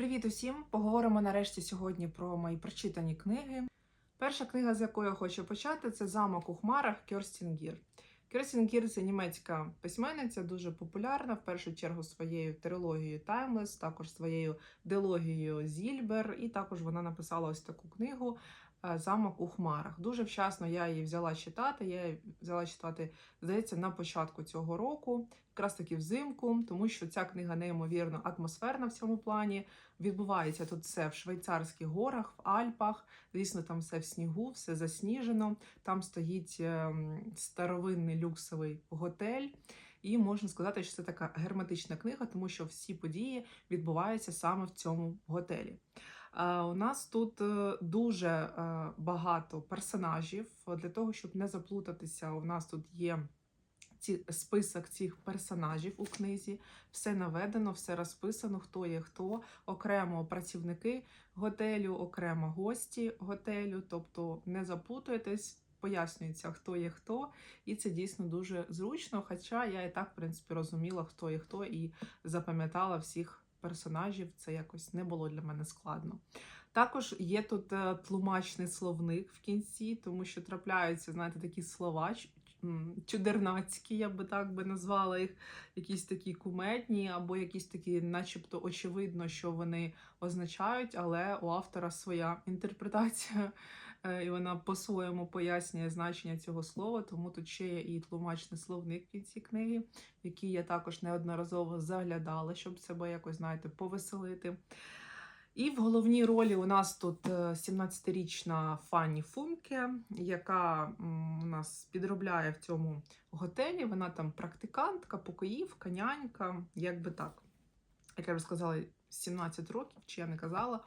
Привіт усім! Поговоримо нарешті сьогодні про мої прочитані книги. Перша книга, з якої я хочу почати, це Замок у хмарах Кьорстін Гір. Кьорстін Гір це німецька письменниця, дуже популярна, в першу чергу своєю трилогією Таймлес, також своєю дилогією Зільбер, і також вона написала ось таку книгу Замок у хмарах. Дуже вчасно я її взяла читати. Я її взяла читати, здається, на початку цього року, якраз таки взимку, тому що ця книга неймовірно атмосферна в цьому плані. Відбувається тут все в швейцарських горах, в Альпах. Звісно, там все в снігу, все засніжено. Там стоїть ем, старовинний люксовий готель. І можна сказати, що це така герметична книга, тому що всі події відбуваються саме в цьому готелі. Е, У нас тут е, дуже е, багато персонажів. Для того, щоб не заплутатися, у нас тут є ці, список цих персонажів у книзі. Все наведено, все розписано, хто є хто, окремо працівники готелю, окремо гості готелю. Тобто не заплутуєтесь, пояснюється, хто є хто, і це дійсно дуже зручно. Хоча я і так, в принципі, розуміла, хто є хто, і запам'ятала всіх персонажів. Це якось не було для мене складно. Також є тут е, тлумачний словник в кінці, тому що трапляються, знаєте, такі слова чудернацькі, я би так би назвала їх, якісь такі кумедні, або якісь такі, начебто, очевидно, що вони означають, але у автора своя інтерпретація, і вона по-своєму пояснює значення цього слова, тому тут ще є і тлумачний словник в кінці книги, в який я також неодноразово заглядала, щоб себе якось, знаєте, повеселити. І в головній ролі у нас тут е, 17-річна Фанні Функе, яка у нас підробляє в цьому готелі. Вона там практикантка, покоївка, нянька, як би так. Як я вже сказала, 17 років, чи я не казала.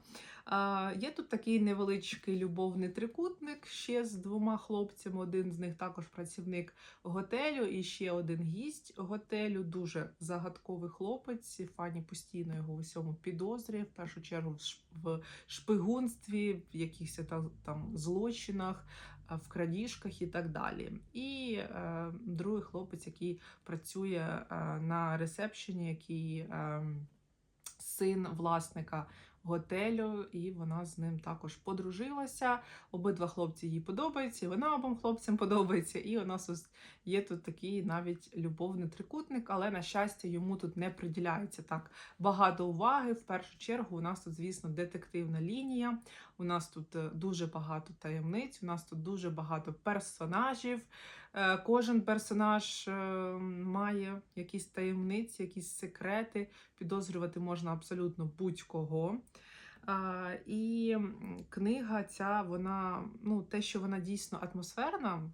Є тут такий невеличкий любовний трикутник ще з двома хлопцями. Один з них також працівник готелю, і ще один гість готелю. Дуже загадковий хлопець. Фані постійно його в усьому підозрює, в першу чергу в шпигунстві, в якихось там, там злочинах, в крадіжках і так далі. І е, другий хлопець, який працює е, на ресепшені, який е, син власника готелю, і вона з ним також подружилася. Обидва хлопці їй подобаються, і вона обом хлопцям подобається. І у нас є тут такий навіть любовний трикутник, але на щастя йому тут не приділяється так багато уваги. В першу чергу у нас тут, звісно, детективна лінія. У нас тут е, дуже багато таємниць, у нас тут дуже багато персонажів. Е, Кожен персонаж е, має якісь таємниці, якісь секрети. Підозрювати можна абсолютно будь-кого. І книга ця, вона, ну, те, що вона дійсно атмосферна,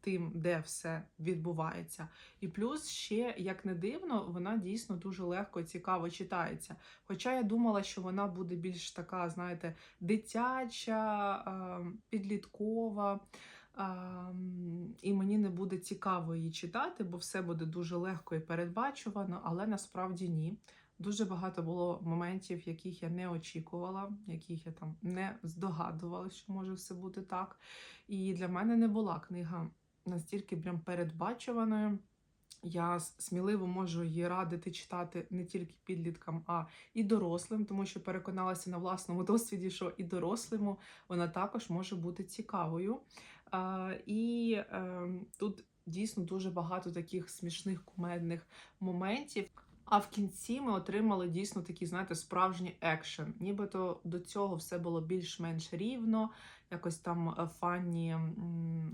тим, де все відбувається. І плюс ще, як не дивно, вона дійсно дуже легко і цікаво читається. Хоча я думала, що вона буде більш така, знаєте, дитяча, підліткова. І мені не буде цікаво її читати, бо все буде дуже легко і передбачувано, але насправді ні. Дуже багато було моментів, яких я не очікувала, яких я там не здогадувала, що може все бути так. І для мене не була книга настільки прям передбачуваною. Я сміливо можу її радити читати не тільки підліткам, а і дорослим, тому що переконалася на власному досвіді, що і дорослому вона також може бути цікавою. І е, тут дійсно дуже багато таких смішних кумедних моментів. А в кінці ми отримали дійсно такий, знаєте, справжній екшен. Нібито до цього все було більш-менш рівно. Якось там е, фані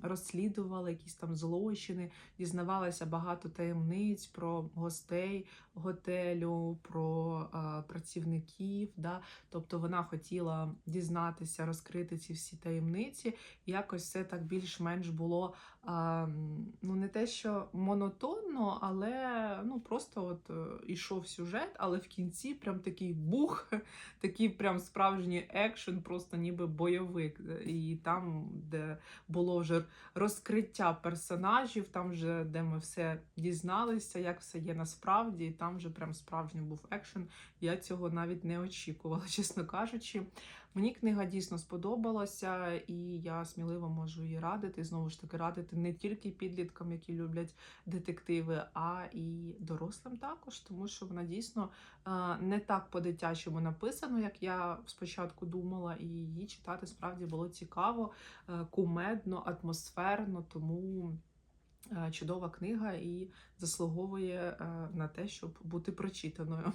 розслідували якісь там злочини, дізнавалися багато таємниць про гостей готелю, про е, працівників. Да? Тобто вона хотіла дізнатися, розкрити ці всі таємниці. Якось все так більш-менш було м, ну не те, що монотонно, але ну просто от е, ішов сюжет, але в кінці прям такий бух, такий прям справжній екшен, просто ніби бойовик. І там, де було вже розкриття персонажів, там вже де ми все дізналися, як все є насправді, і там вже прям справжній був екшен. Я цього навіть не очікувала, чесно кажучи. Мені книга дійсно сподобалася, і я сміливо можу її радити. Знову ж таки, радити не тільки підліткам, які люблять детективи, а і дорослим також, тому що вона дійсно е, не так по-дитячому написано, як я спочатку думала, і її читати справді було цікаво, е, кумедно, атмосферно, тому. е, Чудова книга і заслуговує на те, щоб бути прочитаною.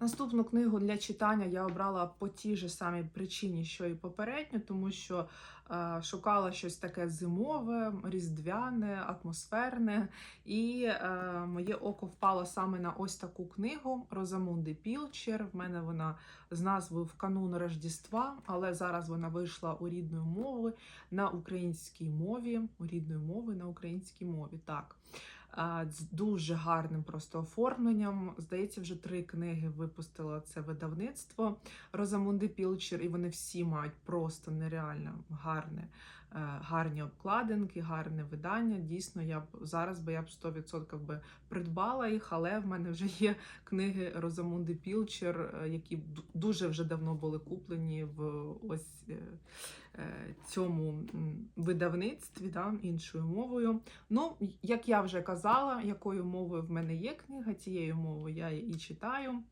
Наступну книгу для читання я обрала по тій же самій причині, що і попередню, тому що е, шукала щось таке зимове, різдвяне, атмосферне. І е, моє око впало саме на ось таку книгу Розамунди Пілчер. В мене вона з назвою В канун Рождества, але зараз вона вийшла у рідної мови на українській мові. У рідної мови на українській мові. Так. З дуже гарним просто оформленням. Здається, вже три книги випустило це видавництво Розамунди Пілчер, і вони всі мають просто нереально гарне, гарні обкладинки, гарне видання. Дійсно, я б зараз би я б 100% би придбала їх, але в мене вже є книги Розамунди Пілчер, е, які ду- дуже вже давно були куплені в ось е, е, цьому видавництві, да, іншою мовою. Ну, як я вже казала, якою мовою в мене є книга, тією мовою я і читаю.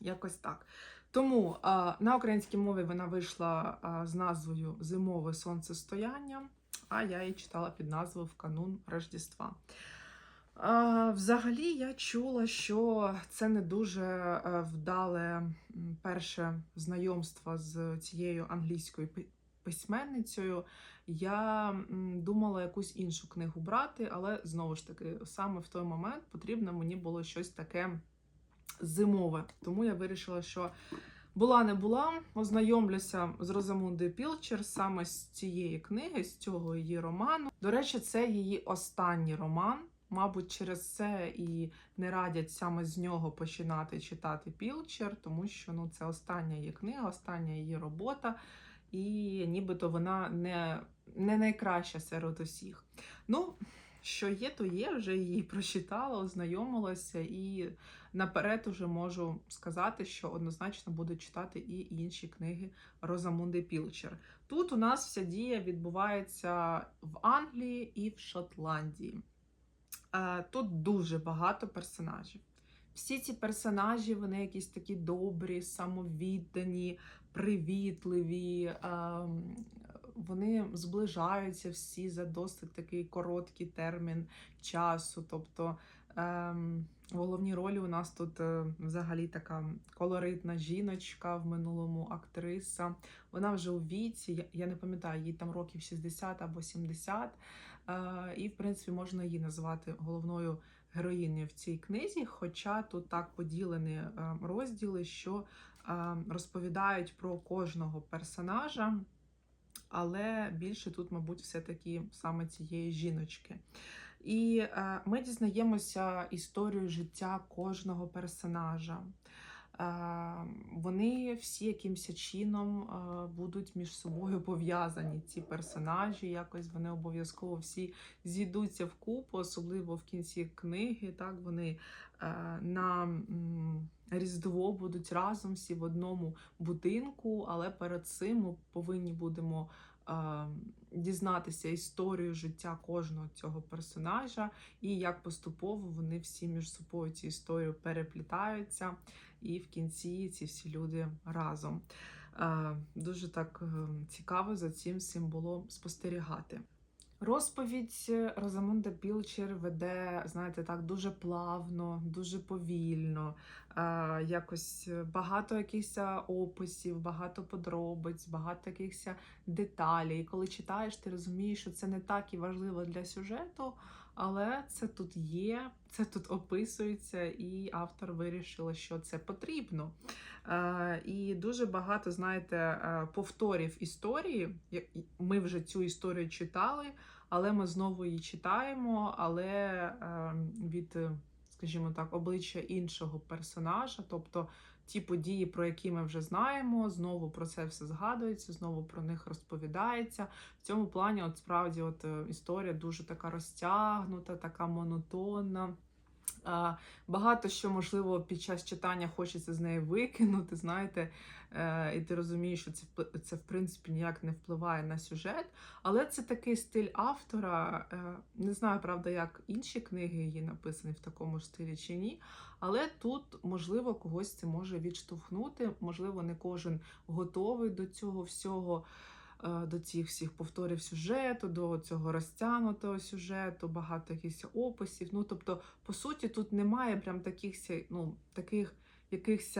Якось так. Тому на українській мові вона вийшла з назвою Зимове сонцестояння, а я її читала під назвою В канун Рождества. Взагалі, я чула, що це не дуже е, вдале перше знайомство з цією англійською письменницею. Я думала якусь іншу книгу брати, але знову ж таки, саме в той момент потрібно мені було щось таке зимове. Тому я вирішила, що була не була, ознайомлюся з Розамундою Пілчер саме з цієї книги, з цього її роману. До речі, це її останній роман. Мабуть, через це і не радять саме з нього починати читати Пілчер, тому що ну, це остання її книга, остання її робота, і нібито вона не, не найкраща серед усіх. Ну, що є, то є, вже її прочитала, ознайомилася, і наперед уже можу сказати, що однозначно буду читати і інші книги Розамунди Пілчер. Тут у нас вся дія відбувається в Англії і в Шотландії. Е, Тут дуже багато персонажів. Всі ці персонажі, вони якісь такі добрі, самовіддані, привітливі. Вони зближаються всі за досить такий короткий термін часу. Тобто ем, в головній ролі у нас тут е, взагалі така колоритна жіночка в минулому актриса. Вона вже у віці, я, я не пам'ятаю, їй там років 60 або 70. Е, і, в принципі, можна її назвати головною героїнею в цій книзі. Хоча тут так поділені е, розділи, що е, розповідають про кожного персонажа, але більше тут, мабуть, все-таки саме цієї жіночки. І е, ми дізнаємося історію життя кожного персонажа. Е, Вони всі якимось чином е, будуть між собою пов'язані. Ці персонажі, якось вони обов'язково всі зійдуться в купу, особливо в кінці книги. Так вони е, на Різдво будуть разом всі в одному будинку, але перед цим ми повинні будемо е, дізнатися історію життя кожного цього персонажа і як поступово вони всі між собою ці історії переплітаються, і в кінці ці всі люди разом. Е, Дуже так е, цікаво за цим всім було спостерігати. Розповідь Розамунда Пілчер веде, знаєте, так дуже плавно, дуже повільно. Е, якось багато якихось описів, багато подробиць, багато якихось деталей. І коли читаєш, ти розумієш, що це не так і важливо для сюжету, але це тут є, це тут описується, і автор вирішила, що це потрібно. Е, і дуже багато, знаєте, е, повторів історії. Ми вже цю історію читали, але ми знову її читаємо, але е, від, скажімо так, обличчя іншого персонажа. Тобто ті події, про які ми вже знаємо, знову про це все згадується, знову про них розповідається. В цьому плані, от справді, от е, історія дуже така розтягнута, така монотонна. Багато що, можливо, під час читання хочеться з неї викинути, знаєте, е, і ти розумієш, що це, це в принципі ніяк не впливає на сюжет. Але це такий стиль автора. е, Не знаю, правда, як інші книги її написані в такому ж стилі чи ні. Але тут, можливо, когось це може відштовхнути. Можливо, не кожен готовий до цього всього до цих всіх повторів сюжету, до цього розтягнутого сюжету, багато якихось описів. Ну, тобто, по суті, тут немає прям таких, ну, таких якихось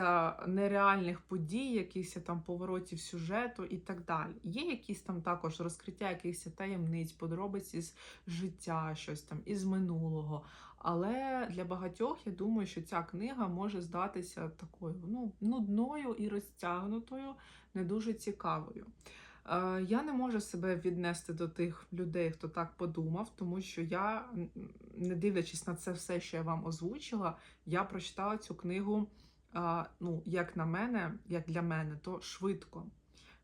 нереальних подій, якихось там поворотів сюжету і так далі. Є якісь там також розкриття якихось таємниць, подробиці з життя, щось там із минулого. Але для багатьох я думаю, що ця книга може здатися такою ну, нудною і розтягнутою, не дуже цікавою. Е, Я не можу себе віднести до тих людей, хто так подумав, тому що я, не дивлячись на це все, що я вам озвучила, я прочитала цю книгу, ну, як на мене, як для мене, то швидко.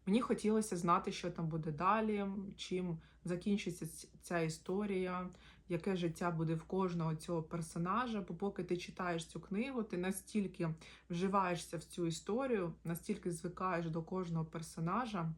Мені хотілося знати, що там буде далі, чим закінчиться ця історія, яке життя буде в кожного цього персонажа. Бо поки ти читаєш цю книгу, ти настільки вживаєшся в цю історію, настільки звикаєш до кожного персонажа,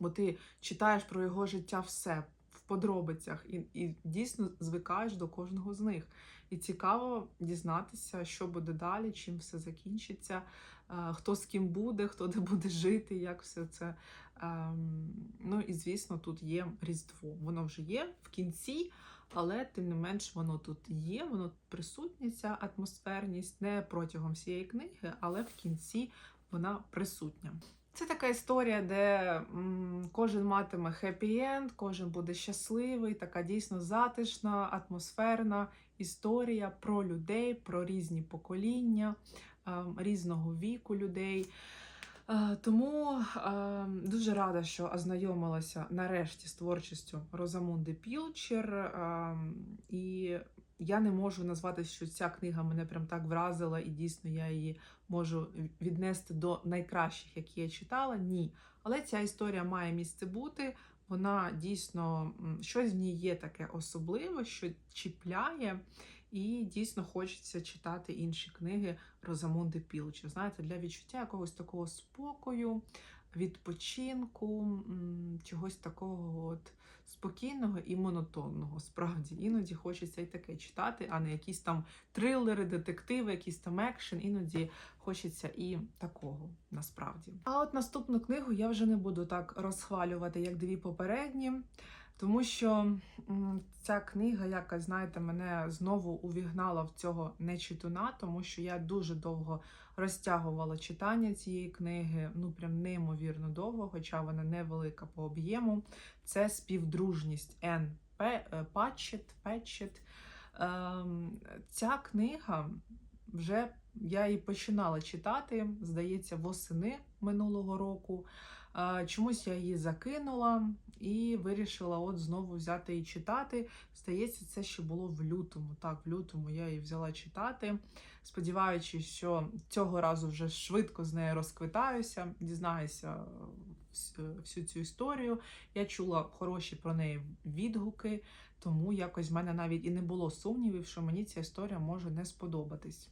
бо ти читаєш про його життя все в подробицях і, і дійсно звикаєш до кожного з них. І цікаво дізнатися, що буде далі, чим все закінчиться, е, хто з ким буде, хто де буде жити, як все це. Ем, Ну і звісно, тут є Різдво. Воно вже є в кінці, але тим не менш воно тут є, воно присутня, ця атмосферність не протягом всієї книги, але в кінці вона присутня. Це така історія, де кожен матиме хеппі-енд, кожен буде щасливий, така дійсно затишна, атмосферна історія про людей, про різні покоління, різного віку людей. Тому дуже рада, що ознайомилася нарешті з творчістю Розамунди Пілчер. І я не можу назвати, що ця книга мене прям так вразила, і дійсно я її можу віднести до найкращих, які я читала. Ні. Але ця історія має місце бути. Вона дійсно щось в ній є таке особливе, що чіпляє, і дійсно хочеться читати інші книги Розамунди Пілчер. Знаєте, для відчуття якогось такого спокою, відпочинку, чогось такого от спокійного і монотонного. Справді, іноді хочеться і таке читати, а не якісь там трилери, детективи, якісь там екшен. Іноді хочеться і такого насправді. А от наступну книгу я вже не буду так розхвалювати, як дві попередні. Тому що ця книга, якась, знаєте, мене знову увігнала в цього нечитуна, тому що я дуже довго розтягувала читання цієї книги, ну прям неймовірно довго, хоча вона невелика по об'єму. Це співдружність Ен Пе- Патчет. Петчет. Ем, Ця книга вже я її починала читати, здається, восени минулого року. Е, Чомусь я її закинула і вирішила от знову взяти і читати. Здається, це ще було в лютому. Так, в лютому я її взяла читати, сподіваючись, що цього разу вже швидко з нею розквитаюся, дізнаюся всю цю історію. Я чула хороші про неї відгуки, тому якось в мене навіть і не було сумнівів, що мені ця історія може не сподобатись.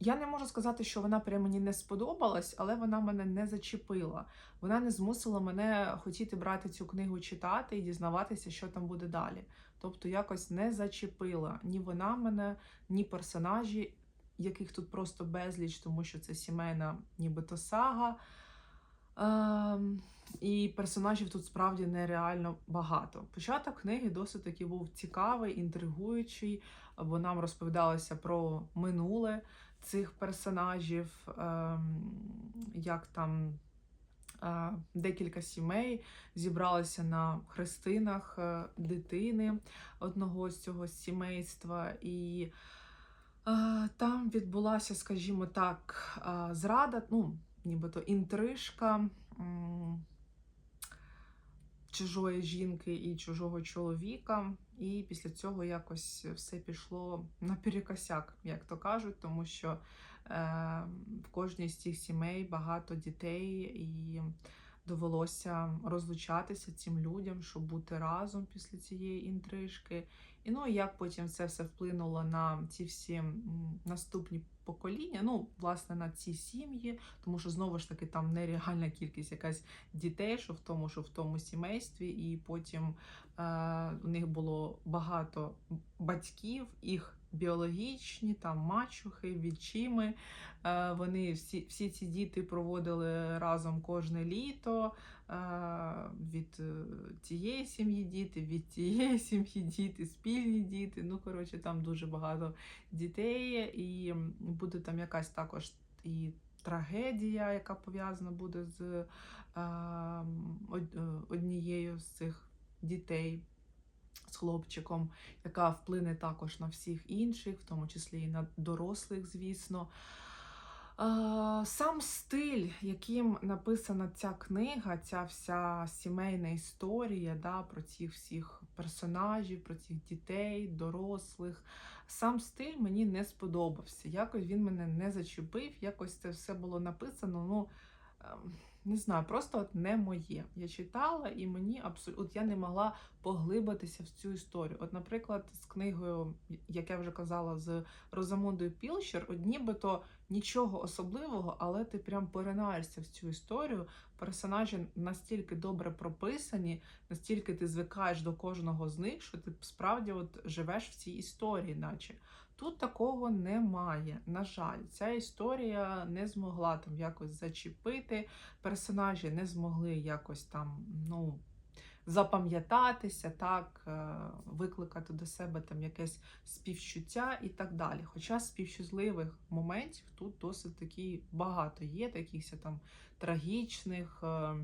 Я не можу сказати, що вона прямо мені не сподобалась, але вона мене не зачепила. Вона не змусила мене хотіти брати цю книгу читати і дізнаватися, що там буде далі. Тобто якось не зачепила ні вона мене, ні персонажі, яких тут просто безліч, тому що це сімейна нібито сага. Ем, і персонажів тут справді нереально багато. Початок книги досить таки був цікавий, інтригуючий, бо нам розповідалося про минуле цих персонажів, ем, як там е, декілька сімей зібралися на хрестинах е, дитини одного з цього сімейства. І е, там відбулася, скажімо так, зрада, ну, нібито інтрижка чужої жінки і чужого чоловіка. І після цього якось все пішло наперекосяк, як то кажуть, тому що е, в кожній з цих сімей багато дітей, і довелося розлучатися цим людям, щоб бути разом після цієї інтрижки. І ну як потім це все вплинуло на ці всі наступні покоління, ну, власне, на ці сім'ї, тому що знову ж таки там нереальна кількість якась дітей, що в тому, що в тому сімействі, і потім е, у них було багато батьків, їх біологічні, там мачухи, відчими. Е, вони всі, всі ці діти проводили разом кожне літо. е, Від е, цієї сім'ї діти, від цієї сім'ї діти, спільні діти. Ну, коротше, там дуже багато дітей, і буде там якась також і трагедія, яка пов'язана буде з е, е, однією з цих дітей. З хлопчиком, яка вплине також на всіх інших, в тому числі і на дорослих, звісно. Сам стиль, яким написана ця книга, ця вся сімейна історія да, про цих всіх персонажів, про цих дітей, дорослих. Сам стиль мені не сподобався. Якось він мене не зачепив, якось це все було написано. Ну, ем, не знаю, просто от не моє. Я читала, і мені абсолютно я не могла поглибитися в цю історію. От, наприклад, з книгою, як я вже казала, з Розамундою Пілщер, от нібито нічого особливого, але ти прям поринаєшся в цю історію. Персонажі настільки добре прописані, настільки ти звикаєш до кожного з них, що ти справді от живеш в цій історії, наче. Тут такого немає. На жаль, ця історія не змогла там якось зачепити. Персонажі не змогли якось там, ну. Запам'ятатися, так, е, викликати до себе там якесь співчуття і так далі. Хоча співчутливих моментів тут досить таки багато є, таких там трагічних, е, е,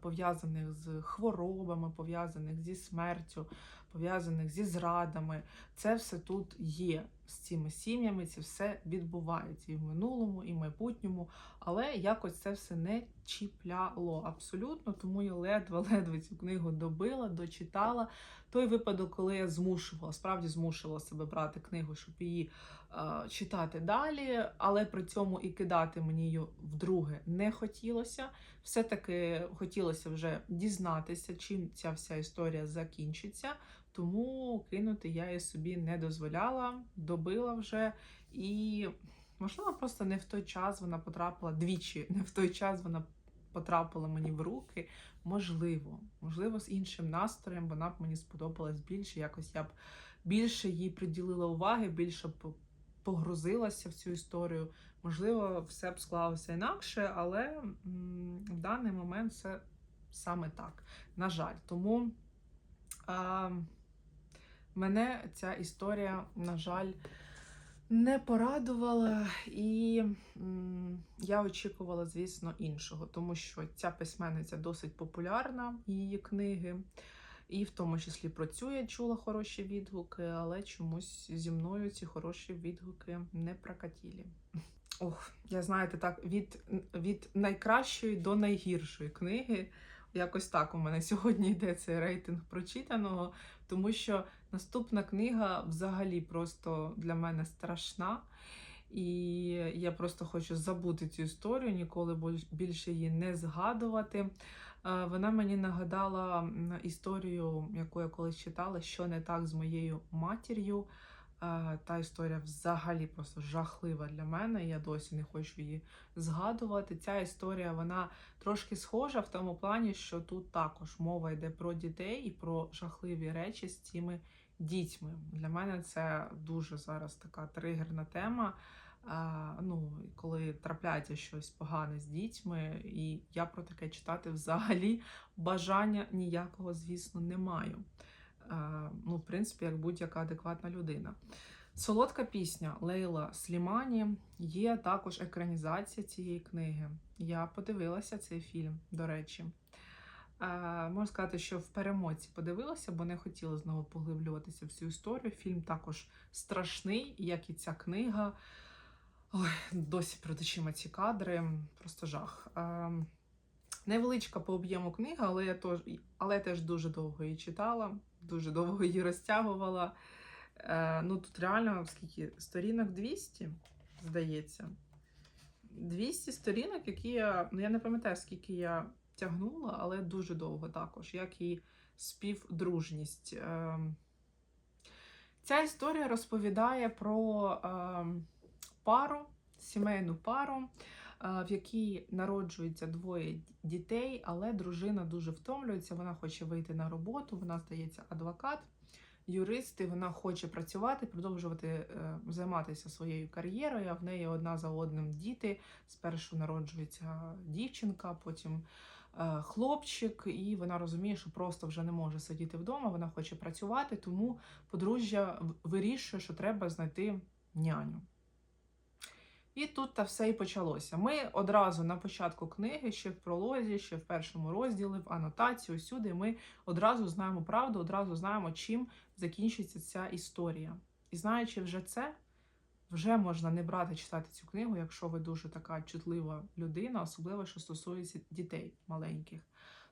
пов'язаних з хворобами, пов'язаних зі смертю, пов'язаних зі зрадами. Це все тут є з цими сім'ями, це все відбувається і в минулому, і в майбутньому, але якось це все не чіпляло абсолютно, тому я ледве-ледве цю книгу добила, дочитала. Той випадок, коли я змушувала, справді змушувала себе брати книгу, щоб її е, читати далі, але при цьому і кидати мені її вдруге не хотілося. Все-таки хотілося вже дізнатися, чим ця вся історія закінчиться. Тому кинути я її собі не дозволяла, добила вже і, можливо, просто не в той час вона потрапила двічі, не в той час вона потрапила мені в руки. Можливо, можливо, з іншим настроєм вона б мені сподобалась більше. Якось я б більше їй приділила уваги, більше б погрузилася в цю історію. Можливо, все б склалося інакше, але м, в даний момент це саме так. На жаль, тому. А, Мене ця історія, на жаль, не порадувала, і я очікувала, звісно, іншого, тому що ця письменниця досить популярна, її книги, і в тому числі про цю я чула хороші відгуки, але чомусь зі мною ці хороші відгуки не прокатілі. Ох, я знаєте, так, від, від найкращої до найгіршої книги. Якось так у мене сьогодні йде цей рейтинг прочитаного, тому що наступна книга взагалі просто для мене страшна. І я просто хочу забути цю історію, ніколи більше її не згадувати. Е, Вона мені нагадала історію, яку я колись читала, що не так з моєю матір'ю. Е, Та історія взагалі просто жахлива для мене. Я досі не хочу її згадувати. Ця історія вона трошки схожа в тому плані, що тут також мова йде про дітей і про жахливі речі з цими дітьми. Для мене це дуже зараз така тригерна тема. А, ну, коли трапляється щось погане з дітьми, і я про таке читати взагалі бажання ніякого, звісно, не маю. А, ну, в принципі, як будь-яка адекватна людина. Солодка пісня Лейла Слімані є також екранізація цієї книги. Я подивилася цей фільм, до речі. Е, можу сказати, що в перемоці подивилася, бо не хотіла знову поглиблюватися в цю історію. Фільм також страшний, як і ця книга. Ой, досі перед очима ці кадри, просто жах. Е, невеличка по об'єму книга, але я, тож, але я теж дуже довго її читала, дуже довго її розтягувала. Е, ну тут реально скільки сторінок 200, здається. 200 сторінок, які я. Ну, я не пам'ятаю, скільки я тягнула, але дуже довго також, як і співдружність. Ем, Ця історія розповідає про ем, пару, сімейну пару, е, в якій народжується двоє дітей, але дружина дуже втомлюється. Вона хоче вийти на роботу, вона здається адвокат, юрист, і вона хоче працювати, продовжувати е, займатися своєю кар'єрою. А в неї одна за одним діти. Спершу народжується дівчинка, потім е, хлопчик, і вона розуміє, що просто вже не може сидіти вдома. Вона хоче працювати, тому подружжя вирішує, що треба знайти няню. І тут та все і почалося. Ми одразу на початку книги, ще в пролозі, ще в першому розділі, в анотації, усюди, ми одразу знаємо правду, одразу знаємо, чим закінчиться ця історія. І знаючи вже це, вже можна не брати читати цю книгу, якщо ви дуже така чутлива людина, особливо що стосується дітей маленьких.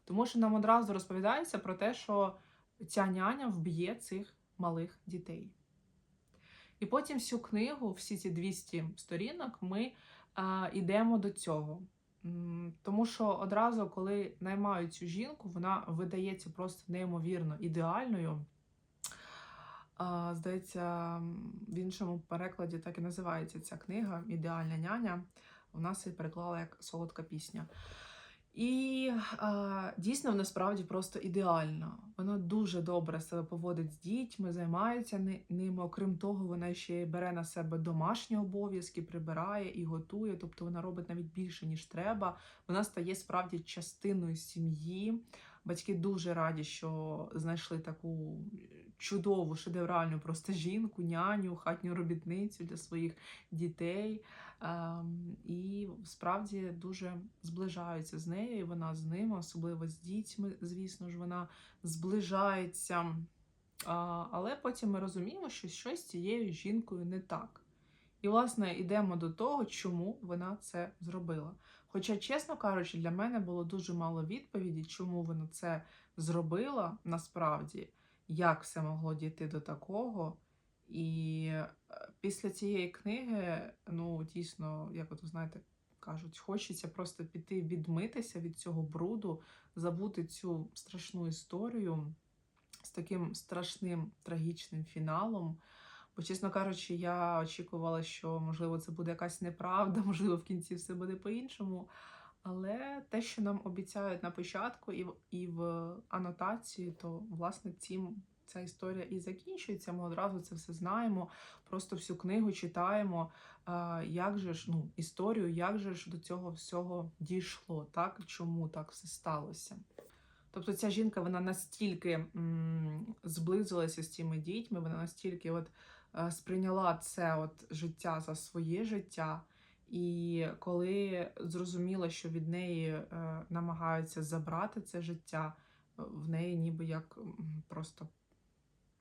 Тому що нам одразу розповідається про те, що ця няня вб'є цих малих дітей. І потім всю книгу, всі ці 200 сторінок, ми йдемо до цього. Тому що одразу, коли наймають цю жінку, вона видається просто неймовірно ідеальною. Здається, в іншому перекладі так і називається ця книга Ідеальна няня. У нас її переклала як солодка пісня. І а, дійсно вона справді просто ідеальна. Вона дуже добре себе поводить з дітьми, займається ними. Окрім того, вона ще бере на себе домашні обов'язки, прибирає і готує. Тобто вона робить навіть більше, ніж треба. Вона стає справді частиною сім'ї. Батьки дуже раді, що знайшли таку чудову, шедевральну просто жінку, няню, хатню робітницю для своїх дітей. Ем, і справді дуже зближаються з нею, і вона з ними, особливо з дітьми, звісно ж, вона зближається. Але потім ми розуміємо, що щось з цією жінкою не так. І, власне, йдемо до того, чому вона це зробила. Хоча, чесно кажучи, для мене було дуже мало відповіді, чому вона це зробила насправді, як все могло дійти до такого. І е, після цієї книги, ну, дійсно, як от ви знаєте, кажуть, хочеться просто піти відмитися від цього бруду, забути цю страшну історію з таким страшним трагічним фіналом. Бо, чесно кажучи, я очікувала, що можливо це буде якась неправда, можливо, в кінці все буде по-іншому. Але те, що нам обіцяють на початку і в, і в анотації, то власне цим ця історія і закінчується. Ми одразу це все знаємо. Просто всю книгу читаємо, як же ж ну, історію, як же ж до цього всього дійшло, так чому так все сталося. Тобто ця жінка вона настільки м, зблизилася з цими дітьми, вона настільки от, е, сприйняла це от життя за своє життя. І коли зрозуміла, що від неї е, намагаються забрати це життя, е, в неї ніби як просто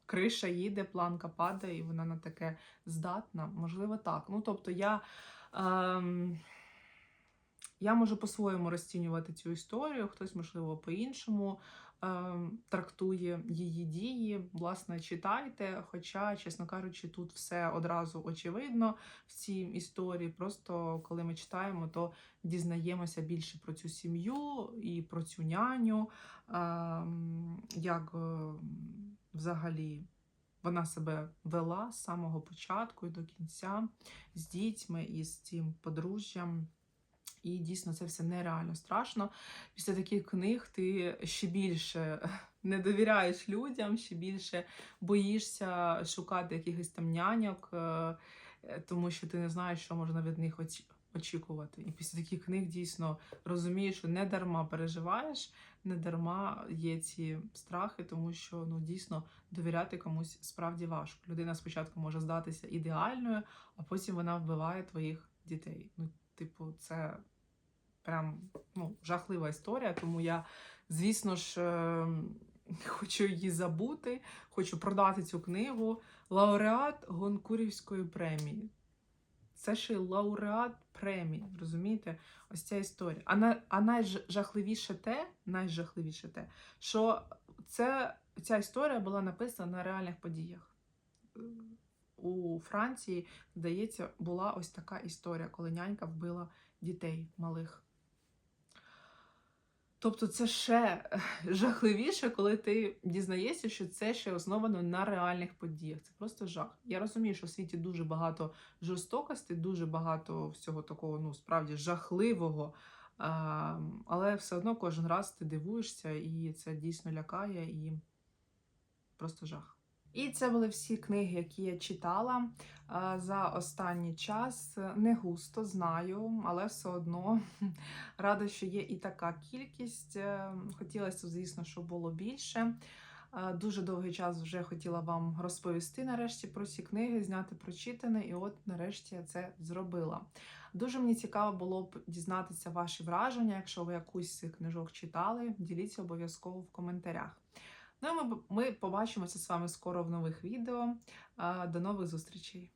криша їде, планка падає, і вона на таке здатна. Можливо, так. Ну, тобто, я. Ем... Я можу по-своєму розцінювати цю історію, хтось, можливо, по-іншому ем, трактує її дії. Власне, читайте. Хоча, чесно кажучи, тут все одразу очевидно в цій історії. Просто коли ми читаємо, то дізнаємося більше про цю сім'ю і про цю няню, ем, як е, взагалі. Вона себе вела з самого початку і до кінця з дітьми і з цим подружжям. І дійсно це все нереально страшно. Після таких книг ти ще більше не довіряєш людям, ще більше боїшся шукати якихось там няньок, е, тому що ти не знаєш, що можна від них очікувати. І після таких книг дійсно розумієш, що не дарма переживаєш, не дарма є ці страхи, тому що ну дійсно довіряти комусь справді важко. Людина спочатку може здатися ідеальною, а потім вона вбиває твоїх дітей. Ну, типу, це прям ну, жахлива історія, тому я, звісно ж, е, хочу її забути, хочу продати цю книгу. Лауреат Гонкурівської премії. Це ще й лауреат премії, розумієте? Ось ця історія. А, на, а найжахливіше те, найжахливіше те, що це, ця історія була написана на реальних подіях. У Франції, здається, була ось така історія, коли нянька вбила дітей малих. Тобто це ще е, жахливіше, коли ти дізнаєшся, що це ще основано на реальних подіях. Це просто жах. Я розумію, що в світі дуже багато жорстокості, дуже багато всього такого, ну справді жахливого. Але все одно кожен раз ти дивуєшся, і це дійсно лякає і просто жах. І це були всі книги, які я читала за останній час. Не густо знаю, але все одно рада, що є і така кількість. Е, Хотілося, звісно, щоб було більше. Дуже довгий час вже хотіла вам розповісти нарешті про ці книги, зняти прочитане, і от нарешті я це зробила. Дуже мені цікаво було б дізнатися ваші враження. Якщо ви якусь з цих книжок читали, діліться обов'язково в коментарях. Ну а ми, побачимося з вами скоро в нових відео. До нових зустрічей!